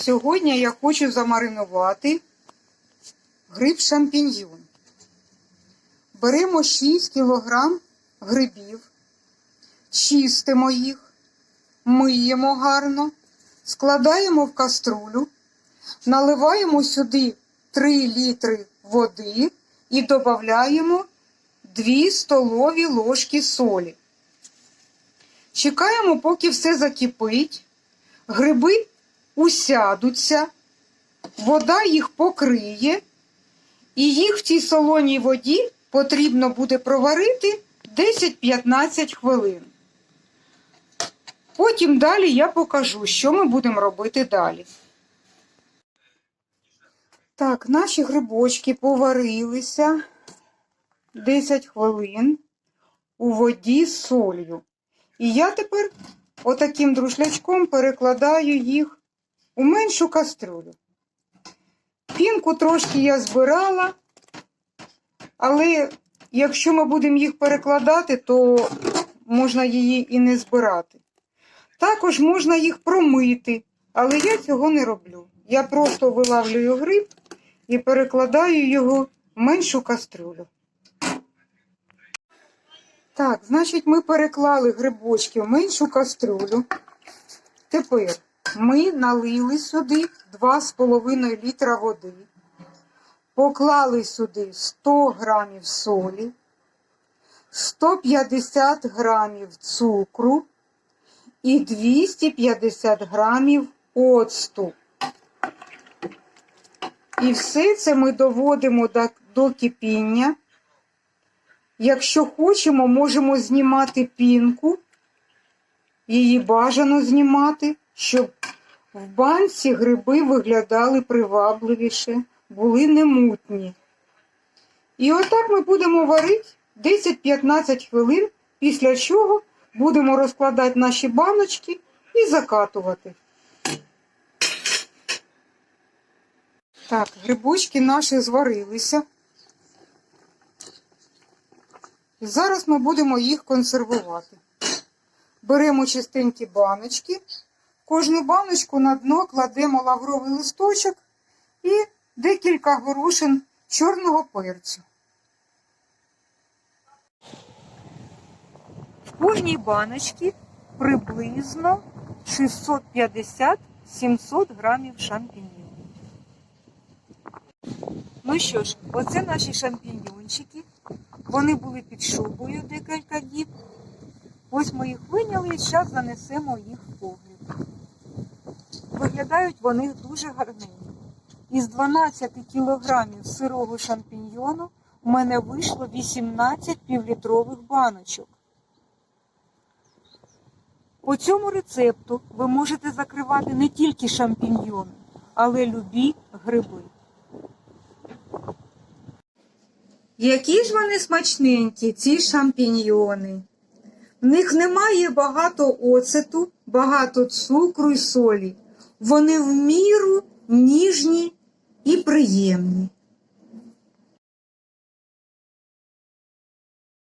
Сьогодні я хочу замаринувати гриб шампіньйон. Беремо 6 кг грибів, чистимо їх, миємо гарно, складаємо в каструлю, наливаємо сюди 3 літри води і додаємо 2 столові ложки солі. Чекаємо, поки все закипить, гриби усядуться, вода їх покриє, і їх в цій солоній воді потрібно буде проварити 10-15 хвилин. Потім далі я покажу, що ми будемо робити далі. Так, наші грибочки поварилися 10 хвилин у воді з солью. І я тепер отаким друшлячком перекладаю їх у меншу кастрюлю. Пінку трошки я збирала, але якщо ми будемо їх перекладати, то можна її і не збирати. Також можна їх промити, але я цього не роблю. Я просто вилавлюю гриб і перекладаю його в меншу кастрюлю. Так, значить, ми переклали грибочки в меншу кастрюлю. Тепер ми налили сюди 2,5 літра води, поклали сюди 100 грамів солі, 150 грамів цукру і 250 грамів оцту. І все це ми доводимо до, до кипіння. Якщо хочемо, можемо знімати пінку, її бажано знімати, щоб в банці гриби виглядали привабливіше, були немутні. І отак ми будемо варити 10-15 хвилин, після чого будемо розкладати наші баночки і закатувати. Так, грибочки наші зварилися. Зараз ми будемо їх консервувати. Беремо чистенькі баночки, кожну баночку на дно кладемо лавровий листочок і декілька горошин чорного перцю. В кожній баночці приблизно 650-700 грамів шампіньйонів. Ну що ж, оце наші шампіньйончики. Вони були під шубою декілька діб. Ось ми їх виняли і зараз занесемо їх в погріб. Виглядають вони дуже гарненько. Із 12 кілограмів сирого шампіньйону у мене вийшло 18 півлітрових баночок. По цьому рецепту ви можете закривати не тільки шампіньйони, але любі гриби. Які ж вони смачненькі, ці шампіньйони. В них немає багато оцету, багато цукру і солі. Вони в міру ніжні і приємні.